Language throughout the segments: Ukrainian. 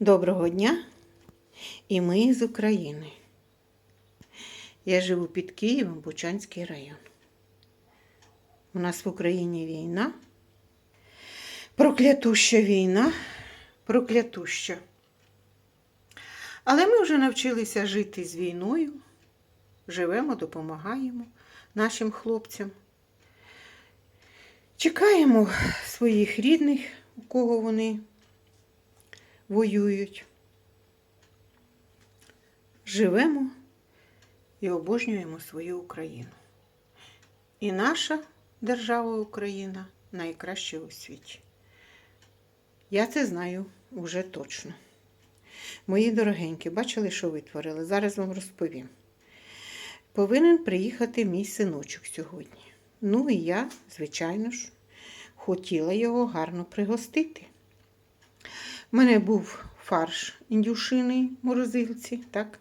Доброго дня! І ми з України. Я живу під Києвом, Бучанський район. У нас в Україні війна. Проклятуща війна, проклятуща. Але ми вже навчилися жити з війною, живемо, допомагаємо нашим хлопцям. Чекаємо своїх рідних, у кого вони воюють. Живемо і обожнюємо свою Україну. І наша держава Україна найкраща у світі. Я це знаю вже точно. Мої дорогенькі, бачили, що витворили? Зараз вам розповім. Повинен приїхати мій синочок сьогодні. Ну і я, звичайно ж, хотіла його гарно пригостити. У мене був фарш індюшиний в морозилці, так?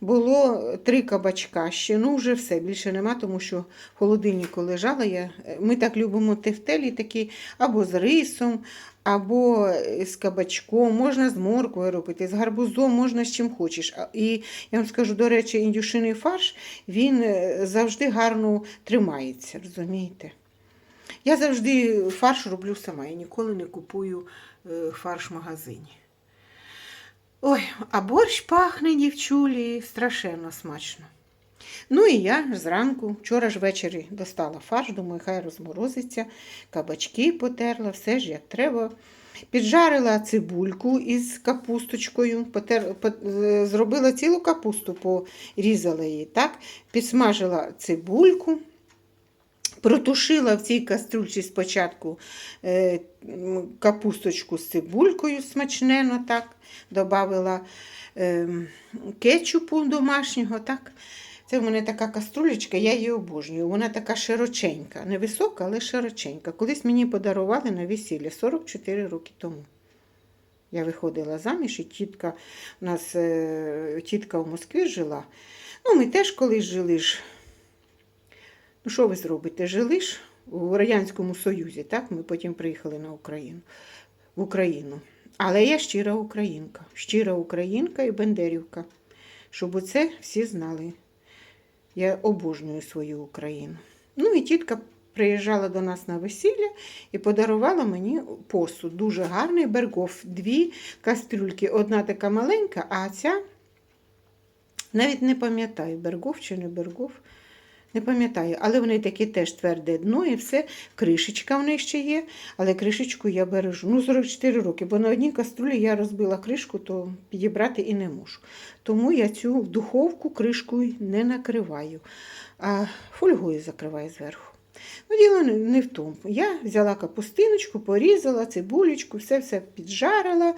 Було три кабачка ще, ну вже все, більше нема, тому що в холодильнику лежала. Я, ми так любимо тефтелі такі або з рисом, або з кабачком, можна з морквою робити, з гарбузом, можна з чим хочеш. І я вам скажу, до речі, індюшиний фарш, він е, завжди гарно тримається, розумієте? Я завжди фарш роблю сама, я ніколи не купую е, фарш в магазині. Ой, а борщ пахне, дівчулі, страшенно смачно. Ну і я зранку, вчора ж ввечері достала фарш, думаю, хай розморозиться, кабачки потерла, все ж як треба. Піджарила цибульку із капусточкою, потер, по- е, зробила цілу капусту, порізала її, так? підсмажила цибульку, протушила в цій каструльці спочатку е, капусточку з цибулькою смачнено, так, додавила е, кетчупу домашнього. так. Це в мене така каструлечка, я її обожнюю. Вона така широченька, не висока, але широченька. Колись мені подарували на весілля 44 роки тому. Я виходила заміж, і тітка у нас е, тітка в Москві жила. Ну, ми теж колись жили ж. Ну, що ви зробите? Жили ж у Радянському Союзі, так? Ми потім приїхали на Україну, в Україну. Але я щира українка, щира українка і бендерівка. Щоб оце всі знали. Я обожнюю свою Україну. Ну і тітка приїжджала до нас на весілля і подарувала мені посуд. Дуже гарний бергов. Дві кастрюльки. Одна така маленька, а ця навіть не пам'ятаю, бергов чи не бергов. Не пам'ятаю, але вони такі теж тверде дно і все. Кришечка в них ще є, але кришечку я бережу. Ну, 44 роки, бо на одній каструлі я розбила кришку, то підібрати і не можу. Тому я цю духовку кришкою не накриваю, а фольгою закриваю зверху. Ну, діло не- в тому. Я взяла капустиночку, порізала, цибулечку, все-все піджарила.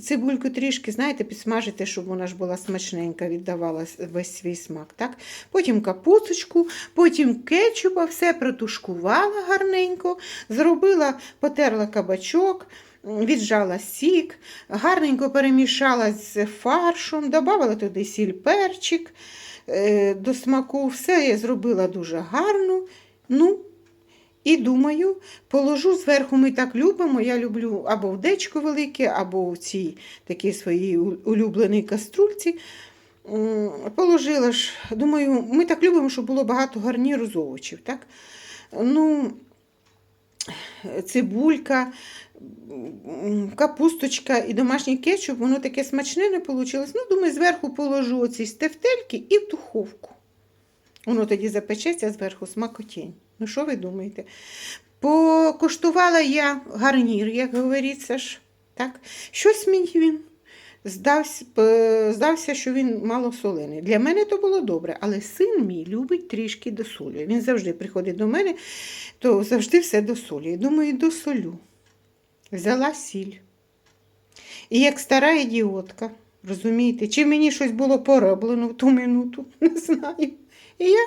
Цибульку трішки, знаєте, підсмажити, щоб вона ж була смачненька, віддавала весь свій смак. Так? Потім капусточку, потім кетчупа, все протушкувала гарненько, зробила, потерла кабачок. Віджала сік, гарненько перемішала з фаршом, додала туди сіль перчик е, до смаку. Все я зробила дуже гарно. Ну, і думаю, положу зверху, ми так любимо. Я люблю або в дечко велике, або в цій такій своїй улюбленій каструльці. Положила ж, думаю, ми так любимо, щоб було багато гарніру з овочів. Так? Ну, цибулька, капусточка і домашній кетчуп, воно таке смачне не вийшло. Ну, думаю, зверху положу оці стефтельки і в духовку. Воно тоді запечеться зверху смакотінь. Ну, що ви думаєте? Покуштувала я гарнір, як говориться ж. Так? Щось мені він здався, здався, що він мало солений. Для мене то було добре, але син мій любить трішки досолює. Він завжди приходить до мене, то завжди все досолює. Думаю, досолю. Взяла сіль. І як стара ідіотка, розумієте, чи мені щось було пороблено в ту минуту, не знаю. І я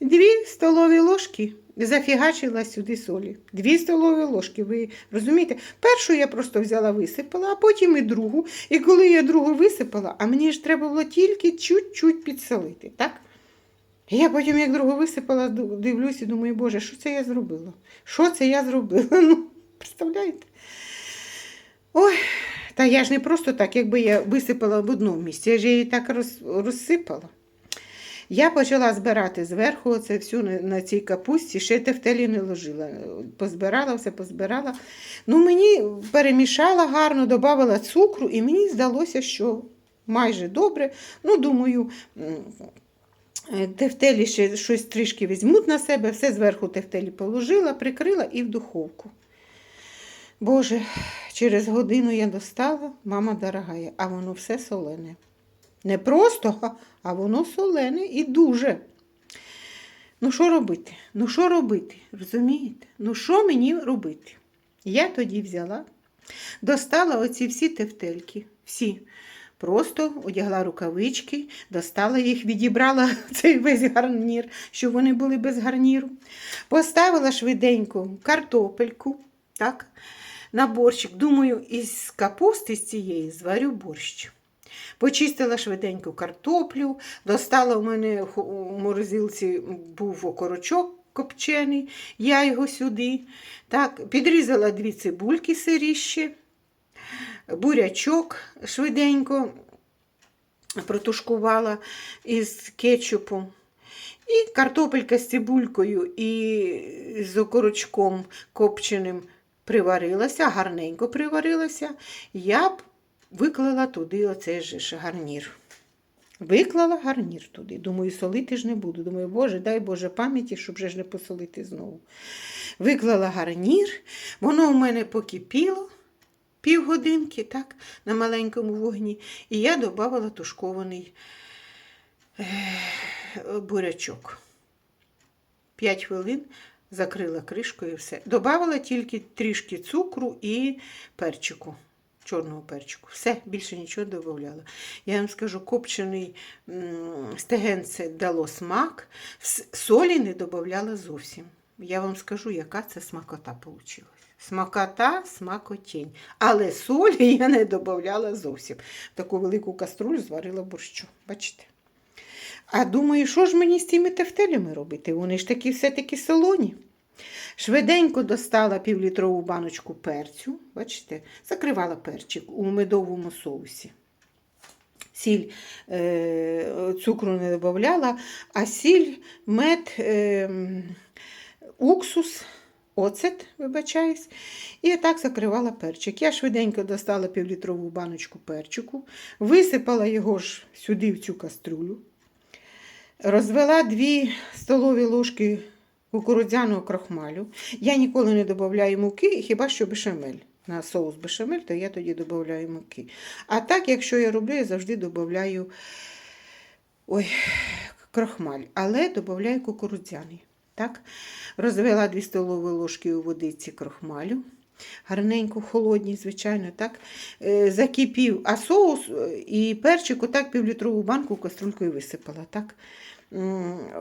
дві столові ложки зафігачила сюди солі. Дві столові ложки, ви розумієте? Першу я просто взяла, висипала, а потім і другу. І коли я другу висипала, а мені ж треба було тільки чуть-чуть підсолити, так? Я потім, як другу висипала, дивлюсь і думаю, Боже, що це я зробила? Що це я зробила? Ну, представляєте? Ой, Та я ж не просто так, якби я висипала в одному місці, я ж її так розсипала. Я почала збирати зверху оце всю на, цій капусті, ще тефтелі не ложила. Позбирала, все позбирала. Ну, мені перемішала гарно, додавала цукру, і мені здалося, що майже добре. Ну, думаю, е, тефтелі ще щось трішки візьмуть на себе, все зверху тефтелі положила, прикрила і в духовку. Боже, через годину я достала, мама дорогая, а воно все солене. Не просто, а- воно солене і дуже. Ну, що робити? Ну, що робити? Розумієте? Ну, що мені робити? Я тоді взяла, достала оці всі тефтельки, всі. Просто одягла рукавички, достала їх, відібрала цей весь гарнір, щоб вони були без гарніру. Поставила швиденько картопельку, так, на борщик. Думаю, із капусти з цієї зварю борщ. Почистила швиденько картоплю, достала у мене у морозилці був окорочок копчений, я його сюди. Так, підрізала дві цибульки сиріщі, бурячок швиденько протушкувала із кетчупом. І картопелька з цибулькою і з окорочком копченим приварилася, гарненько приварилася. Я виклала туди оцей же гарнір. Виклала гарнір туди. Думаю, солити ж не буду. Думаю, Боже, дай Боже пам'яті, щоб вже ж не посолити знову. Виклала гарнір, воно у мене покипіло півгодинки, так, на маленькому вогні, і я додавала тушкований е, бурячок. П'ять хвилин закрила кришкою і все. Добавила тільки трішки цукру і перчику, чорного перчику. Все, більше нічого додавала. Я вам скажу, копчений стегенце дало смак, солі не додавала зовсім. Я вам скажу, яка це смакота вийшла. Смакота, смакотінь. Але солі я не додавала зовсім. Таку велику каструлю зварила борщу. Бачите? А думаю, що ж мені з цими тефтелями робити? Вони ж такі все-таки солоні. Швиденько достала півлітрову баночку перцю, бачите, закривала перчик у медовому соусі. Сіль е, цукру не додавала, а сіль, мед, е, уксус, оцет, вибачаюсь, і так закривала перчик. Я швиденько достала півлітрову баночку перчику, висипала його ж сюди, в цю каструлю. Розвела 2 столові ложки кукурудзяного крахмалю. Я ніколи не додаю муки, хіба що бешамель. На соус бешамель, то я тоді додаю муки. А так, якщо я роблю, я завжди додаю ой, крахмаль, але додаю кукурудзяний. Так? Розвела 2 столові ложки у водиці крохмалю. Гарненько, холодній, звичайно, так. Е, закипів, а соус е, і перчик отак півлітрову банку каструлькою висипала. Так.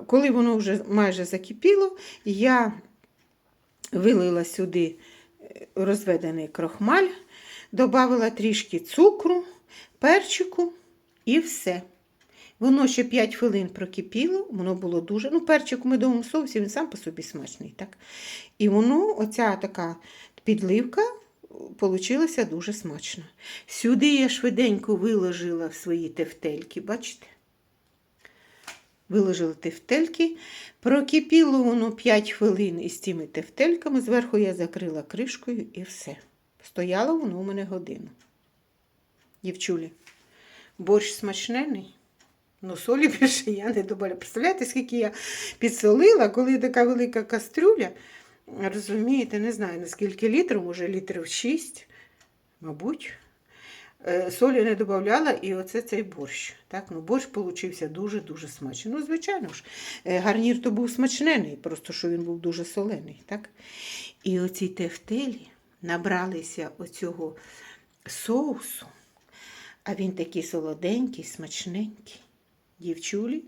Коли воно вже майже закипіло, я вилила сюди е, розведений крохмаль, додала трішки цукру, перчику і все. Воно ще 5 хвилин прокипіло, воно було дуже. Ну, перчик у медовому соусі, він сам по собі смачний. так. І воно, оця така підливка, получилася дуже смачно. Сюди я швиденько виложила свої тефтельки, бачите? Виложила тефтельки, прокипіло воно 5 хвилин із цими тефтельками. Зверху я закрила кришкою і все. Стояло воно у мене годину. Дівчулі, борщ смачнений. Ну, солі більше я не добавляю. Представляєте, скільки я підсолила, коли така велика кастрюля, розумієте, не знаю, наскільки літрів, може літрів 6, мабуть. Е, Солі не додавала, і оце цей борщ. Так? Ну, борщ получився дуже-дуже смачний. Ну, звичайно ж, е, гарнір то був смачнений, просто що він був дуже солений. Так? І оці тефтелі набралися оцього соусу, а він такий солоденький, смачненький. Дівчулі,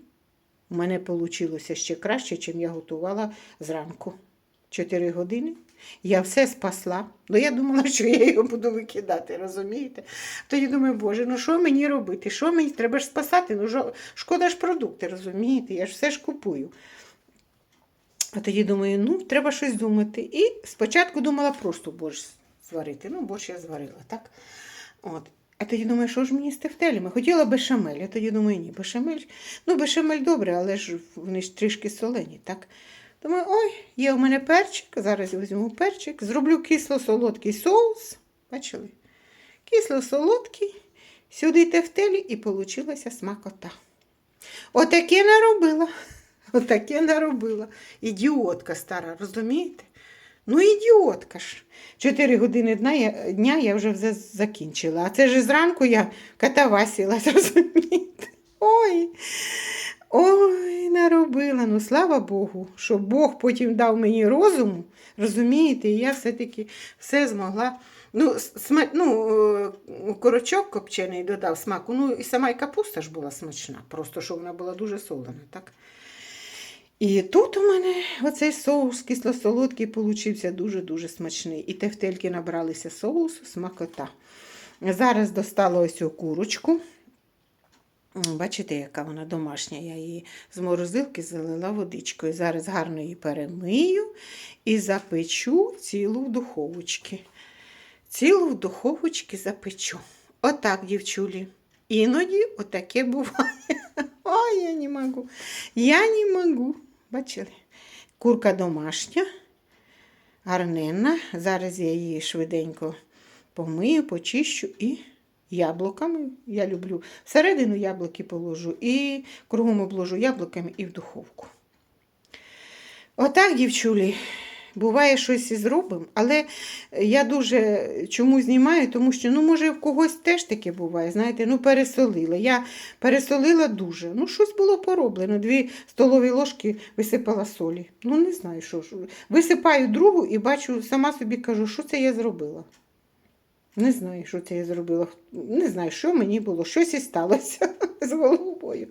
у мене вийшло ще краще, ніж я готувала зранку. Чотири години. Я все спасла. Ну, я думала, що я його буду викидати, розумієте? Тоді думаю, боже, ну що мені робити? Що мені треба ж спасати? Ну, шкода ж продукти, розумієте? Я ж все ж купую. А тоді думаю, ну, треба щось думати. І спочатку думала просто борщ зварити. Ну, борщ я зварила, так? От. А тоді думаю, що ж мені з тефтелями? Хотіла бешамель. Я тоді думаю, ні, бешамель. Ну, бешамель добре, але ж вони ж трішки солені, так? Думаю, ой, є у мене перчик, зараз візьму перчик, зроблю кисло-солодкий соус. Бачили? Кисло-солодкий, сюди тефтелі і получилася смакота. Отаке наробила. Отаке наробила. Ідіотка стара, розумієте? Ну, ідіотка ж. Чотири години дня я, дня я вже закінчила. А це ж зранку я катавасилась, розумієте? Ой, ой, наробила. Ну, слава Богу, що Бог потім дав мені розуму, розумієте, і я все-таки все змогла. Ну, сма... ну, е, корочок копчений додав смаку. Ну, і сама і капуста ж була смачна, просто що вона була дуже солена, так? І тут у мене оцей соус кисло-солодкий получився дуже-дуже смачний. І тефтельки набралися соусу, смакота. Зараз достала ось цю курочку. Бачите, яка вона домашня. Я її з морозилки залила водичкою. Зараз гарно її перемию і запечу цілу в духовочці. Цілу в духовочці запечу. Отак, дівчулі. Іноді отаке буває. Ой, я не можу. Я не можу. Бачили? Курка домашня, гарненна. Зараз я її швиденько помию, почищу і яблуками. Я люблю. Всередину яблуки положу і кругом обложу яблуками і в духовку. Отак, дівчулі, буває щось і зробимо, але я дуже чому знімаю, тому що, ну, може, в когось теж таке буває, знаєте, ну, пересолила. Я пересолила дуже. Ну, щось було пороблено. Дві столові ложки висипала солі. Ну, не знаю, що ж. Висипаю другу і бачу, сама собі кажу, що це я зробила. Не знаю, що це я зробила. Не знаю, що мені було. Щось і сталося з головою.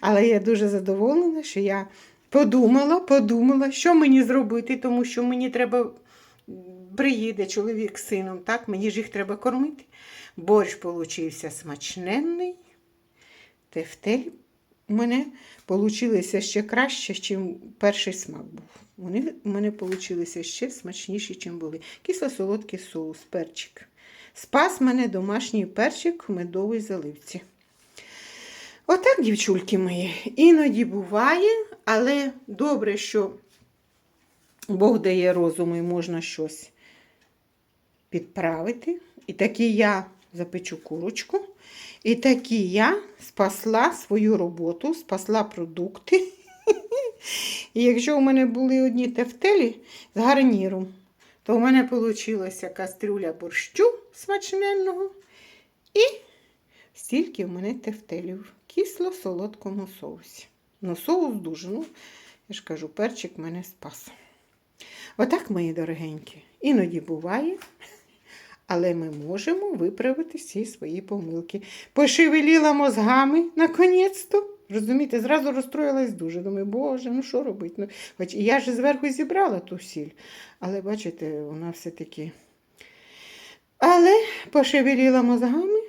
Але я дуже задоволена, що я подумала, подумала, що мені зробити, тому що мені треба. Приїде чоловік з сином, так, мені ж їх треба кормити. Борщ получився смачненний. Тефтель у мене получилися ще краще, ніж перший смак був. Вони у мене получилися ще смачніші, ніж були. Кисло-солодкий соус, перчик. Спас мене домашній перчик в медовій заливці. Отак, дівчульки мої, іноді буває, але добре, що Бог дає розуму і можна щось підправити. І таки я запечу курочку. І таки я спасла свою роботу, спасла продукти. І якщо у мене були одні тефтелі з гарніром, то у мене вийшла кастрюля борщу смачненного. І стільки в мене тефтелів в кисло-солодкому соусі. Ну, соус дуже, ну, я ж кажу, перчик мене спас. Отак, мої дорогенькі, іноді буває, але ми можемо виправити всі свої помилки. Пошевеліла мозгами, наконець-то. Розумієте, зразу розстроїлась дуже. Думаю, боже, ну що робити? Ну, хоч я ж зверху зібрала ту сіль, але бачите, вона все-таки. Але пошевеліла мозгами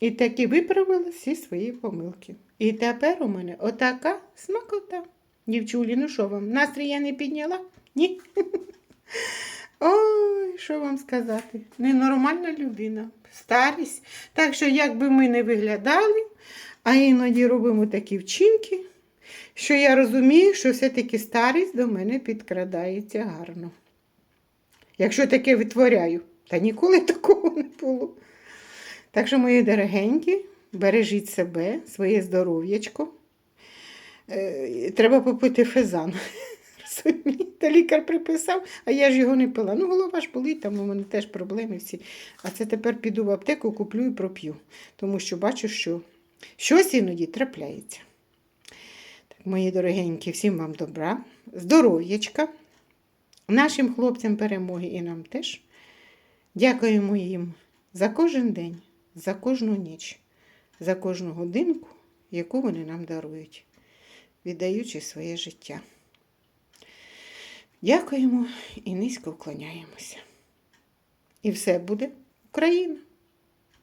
і таки виправила всі свої помилки. І тепер у мене отака смакота. Дівчулі, ну що вам? Настрій я не підняла? Ні? Ой, що вам сказати? Ненормальна людина, старість. Так що, як би ми не виглядали, а іноді робимо такі вчинки, що я розумію, що все-таки старість до мене підкрадається гарно. Якщо таке витворяю, та ніколи такого не було. Так що, мої дорогенькі, бережіть себе, своє здоров'ячко. Е, Треба попити фезан. Розумієте, лікар приписав, а я ж його не пила. Ну, голова ж болить, там у мене теж проблеми всі. А це тепер піду в аптеку, куплю і проп'ю. Тому що бачу, що щось іноді трапляється. Так, мої дорогенькі, всім вам добра, здоров'ячка, нашим хлопцям перемоги і нам теж. Дякуємо їм за кожен день, за кожну ніч, за кожну годинку, яку вони нам дарують, віддаючи своє життя. Дякуємо і низько вклоняємося. І все буде Україна!